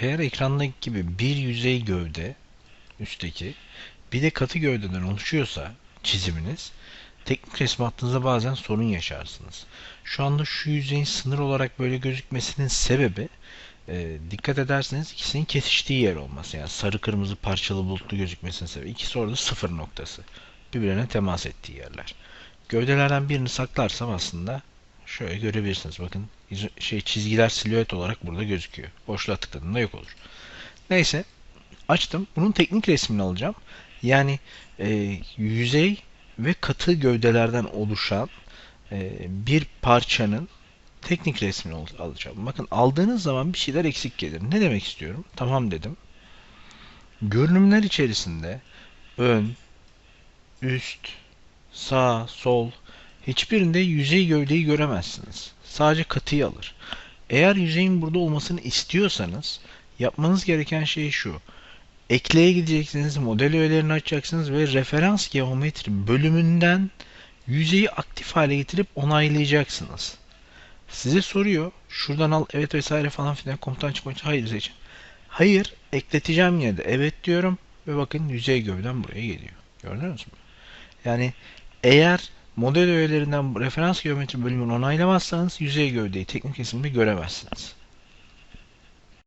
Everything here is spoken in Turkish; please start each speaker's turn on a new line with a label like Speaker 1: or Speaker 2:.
Speaker 1: eğer ekrandaki gibi bir yüzey gövde üstteki bir de katı gövdeden oluşuyorsa çiziminiz teknik resim attığınızda bazen sorun yaşarsınız. Şu anda şu yüzeyin sınır olarak böyle gözükmesinin sebebi e, dikkat ederseniz ikisinin kesiştiği yer olması. Yani sarı kırmızı parçalı bulutlu gözükmesinin sebebi. İkisi orada sıfır noktası. Birbirine temas ettiği yerler. Gövdelerden birini saklarsam aslında şöyle görebilirsiniz. Bakın şey çizgiler silüet olarak burada gözüküyor. Boşluğa tıkladığımda yok olur. Neyse açtım. Bunun teknik resmini alacağım. Yani e, yüzey ve katı gövdelerden oluşan e, bir parçanın teknik resmini alacağım. Bakın aldığınız zaman bir şeyler eksik gelir. Ne demek istiyorum? Tamam dedim. Görünümler içerisinde ön, üst, sağ, sol hiçbirinde yüzey gövdeyi göremezsiniz. Sadece katıyı alır. Eğer yüzeyin burada olmasını istiyorsanız yapmanız gereken şey şu. Ekleye gideceksiniz, model öğelerini açacaksınız ve referans geometri bölümünden yüzeyi aktif hale getirip onaylayacaksınız. Size soruyor. Şuradan al evet vesaire falan filan komutan çıkmak hayır seçin. Hayır ekleteceğim yine de evet diyorum ve bakın yüzey gövden buraya geliyor. Gördünüz mü? Yani eğer model öğelerinden referans geometri bölümünü onaylamazsanız yüzey gövdeyi teknik resimde göremezsiniz.